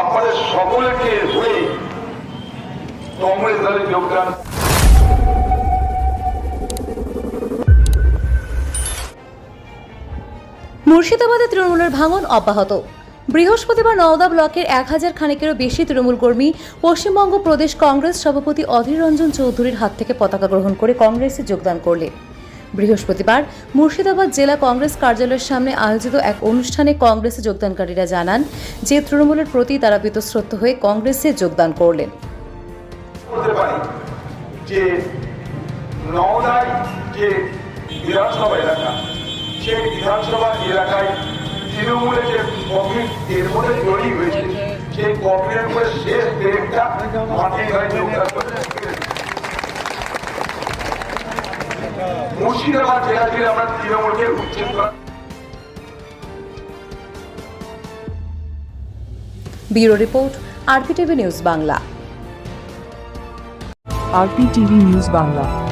আপনাদের সকলকে হয়ে কংগ্রেস দলে যোগদান। মুর্শিদাবাদে তৃণমূলের ভাঙন অব্যাহত। বৃহস্পতিবার নওদা ব্লকের এক হাজার খানেকেরও বেশি তৃণমূল কর্মী পশ্চিমবঙ্গ প্রদেশ কংগ্রেস সভাপতি অধীর রঞ্জন চৌধুরীর হাত থেকে পতাকা গ্রহণ করে কংগ্রেসে যোগদান করলে। বৃহস্পতিবার মুর্শিদাবাদ জেলা কংগ্রেস কার্যালয়ের সামনে আয়োজিত এক অনুষ্ঠানে কংগ্রেসে যোগদানকারীরা জানান যে তৃণমূলের প্রতি তারা বীতশ্রদ্ধ হয়ে কংগ্রেসে যোগদান করলেন। সেই শেষ করে মুর্শিদাবাদ জেলা জুড়ে আমরা তৃণমূলকে উচ্ছেদ করা bureau report RPTV news Bangla. RPTV news Bangla.